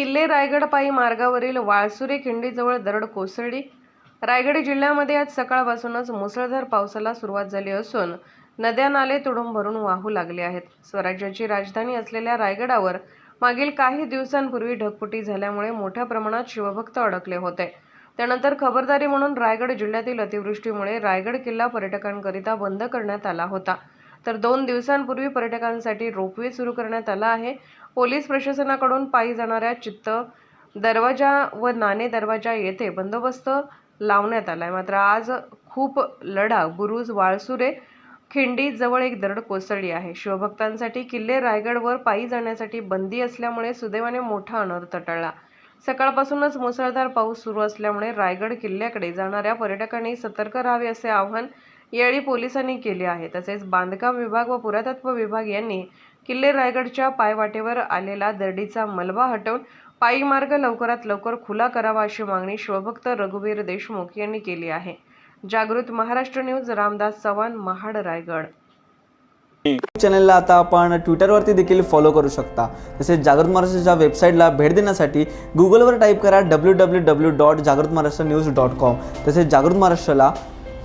किल्ले रायगड पायी मार्गावरील वाळसुरे खिंडीजवळ दरड कोसळली. रायगड जिल्ह्यामध्ये आज सकाळपासूनच मुसळधार पावसाला सुरुवात झाली असून नद्या नाले तुडून भरून वाहू लागले आहेत. स्वराज्याची राजधानी असलेल्या रायगडावर मागील काही दिवसांपूर्वी ढगफुटी झाल्यामुळे मोठ्या प्रमाणात शिवभक्त अडकले होते. त्यानंतर खबरदारी म्हणून रायगड जिल्ह्यातील अतिवृष्टीमुळे रायगड किल्ला पर्यटकांकरिता बंद करण्यात आला होता. तर दोन दिवसांपूर्वी पर्यटकांसाठी रोपवे सुरू करण्यात आला आहे. पोलीस प्रशासनाकडून पायी जाणाऱ्या चित्त दरवाजा व नाणे दरवाजा येथे बंदोबस्त लावण्यात आलाय. मात्र आज खूप लढा. बुरुज वाळसुरे खिंडी जवळ एक दरड कोसळली आहे. शिवभक्तांसाठी किल्ले रायगडवर पायी जाण्यासाठी बंदी असल्यामुळे सुदैवाने मोठा अनर्थ टळला. सकाळपासूनच मुसळधार पाऊस सुरू असल्यामुळे रायगड किल्ल्याकडे जाणाऱ्या पर्यटकांनी सतर्क राहावे असे आवाहन यावेळी पोलिसांनी केले आहे. तसेच बांधकाम विभाग व पुरातत्व विभाग यांनी किल्ले रायगडच्या पायवाटेवर आलेला दर्डीचा मलबा हटवून पायी मार्ग लवकरात लवकर खुला करावा अशी मागणी शिवभक्त रघुवीर देशमुख यांनी केली आहे. जागृत महाराष्ट्र न्यूज रामदास चव्हाण महाड रायगड. चॅनलला आता आपण ट्विटरवरती देखील फॉलो करू शकता. तसेच जागृत महाराष्ट्राच्या वेबसाईटला भेट देण्यासाठी गुगलवर टाईप करा डब्ल्यू डब्ल्यू डब्ल्यू डॉट जागृत महाराष्ट्र न्यूज डॉट कॉम तसेच जागृत महाराष्ट्राला